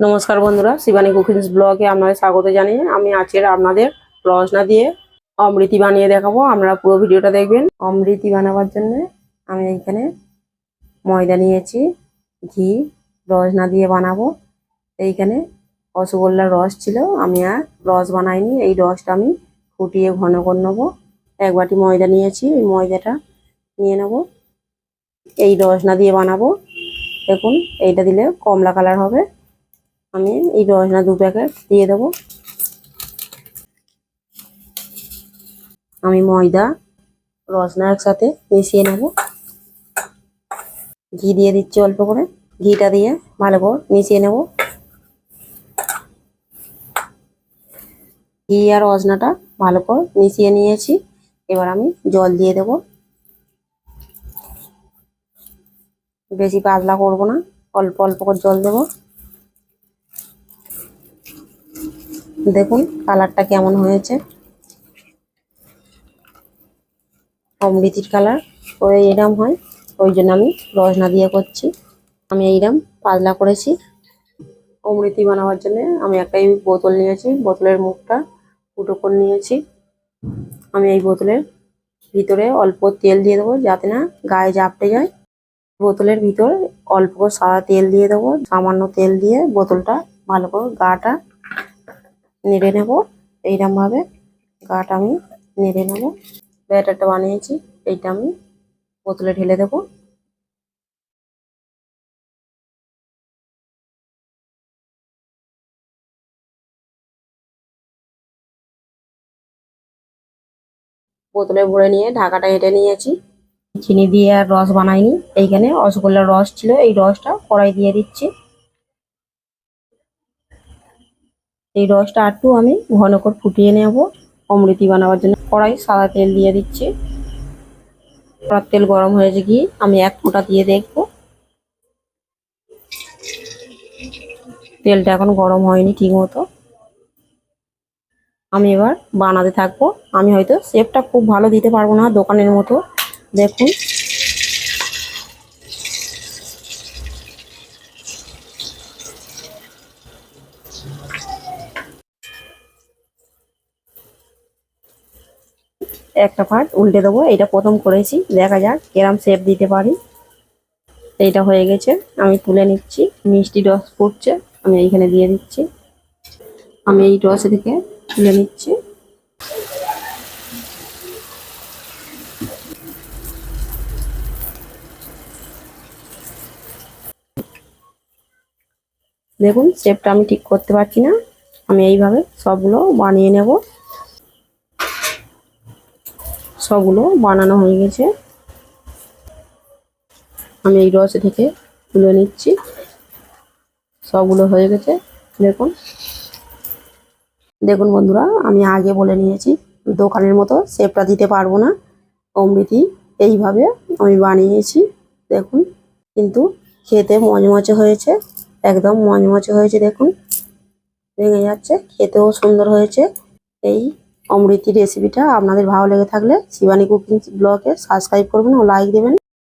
নমস্কার বন্ধুরা, শিবানী কুকিংস ব্লগে আপনাদের স্বাগত জানিয়ে আমি আজকের আপনাদের রসনা দিয়ে অমৃতি বানিয়ে দেখাবো। আপনারা পুরো ভিডিওটা দেখবেন। অমৃতি বানাবার জন্য আমি এইখানে ময়দা নিয়েছি, ঘি, রসনা দিয়ে বানাবো। এইখানে রসগোল্লার রস ছিল, আমি আর রস বানাইনি। এই রসটা আমি ফুটিয়ে ঘন করে নেব। এক বাটি ময়দা নিয়েছি এই ময়দাটা নিয়ে নেব। এই রসনা দিয়ে বানাবো। দেখুন, এইটা দিলে কমলা কালার হবে। আমি এই রসনা দু প্যাকেট দিয়ে দেবো। আমি ময়দা, রসনা একসাথে মিশিয়ে নেব। ঘি দিয়ে দিচ্ছি অল্প করে। ঘিটা দিয়ে ভালো করে মিশিয়ে নেব। ঘি আর রসনাটা ভালো করে মিশিয়ে নিয়েছি। এবার আমি জল দিয়ে দেব। বেশি পাতলা করব না, অল্প অল্প করে জল দেবো। দেখুন কালারটা কেমন হয়েছে। অমৃতির কালার, ওই এরম হয়, ওই জন্য আমি রসনা দিয়ে করছি। আমি এইরকম পাতলা করেছি। অমৃতি বানাবার জন্য আমি একটা এই বোতল নিয়েছি, বোতলের মুখটা ফুটো করে নিয়েছি। আমি এই বোতলের ভিতরে অল্প তেল দিয়ে দেবো যাতে না গায়ে চাপটে যায়। বোতলের ভিতর অল্প করে সাদা তেল দিয়ে দেবো, সামান্য তেল দিয়ে বোতলটা ভালো করে গাটা নেড়ে নেব। এইরকম ভাবে গাটা আমি নেড়ে নেব। ব্যাটারটা বানিয়েছি, এইটা আমি বোতলে ঢেলে দেব। বোতলে ভরে নিয়ে ঢাকাটা এঁটে নিয়েছি। চিনি দিয়ে আর রস বানাইনি। এইখানে রসগোল্লার রস ছিল। এই রসটা কড়াই দিয়ে দিচ্ছি। এই রসটা একটু আমি ঘন করে ফুটিয়ে নেব। অমৃতি বানাবার জন্য কড়াই সাদা তেল দিয়ে দিচ্ছি। কড়ার তেল গরম হয়েছে কি আমি এক ফোঁটা দিয়ে দেখব। তেলটা এখন গরম হয়নি ঠিক মতো। আমি এবার বানাতে থাকব। আমি হয়তো শেপটা খুব ভালো দিতে পারব না দোকানের মতো। দেখুন। একটা পার্ট উল্টে দেবো এটা প্রথম করেছি, দেখা যাক কেরাম শেপ দিতে পারি। এইটা হয়ে গেছে, আমি তুলে নিচ্ছি, মিষ্টি রস ফুটছে আমি এইখানে দিয়ে দিচ্ছি। আমি এই রস থেকে তুলে নিচ্ছি। দেখুন শেপটা আমি ঠিক করতে পারছি না, আমি এইভাবে সবগুলো বানিয়ে নেব। সবগুলো বানানো হয়ে গেছে। আমি এই রস থেকে তুলে নিচ্ছি। সবগুলো হয়ে গেছে, দেখুন। দেখুন বন্ধুরা, আমি আগে বলে নিয়েছি, দোকানের মতো শেপটা দিতে পারব না। অমৃতি এইভাবে আমি বানিয়েছি, দেখুন। কিন্তু খেতে মচমচে হয়েছে, একদম মচমচে হয়েছে, দেখুন। ভেঙে যাচ্ছে, খেতেও সুন্দর হয়েছে। এই অমৃতি রেসিপিটা আপনাদের ভালো লেগে থাকলে শিবানী কুকিং ব্লগে সাবস্ক্রাইব করবেন ও লাইক দেবেন।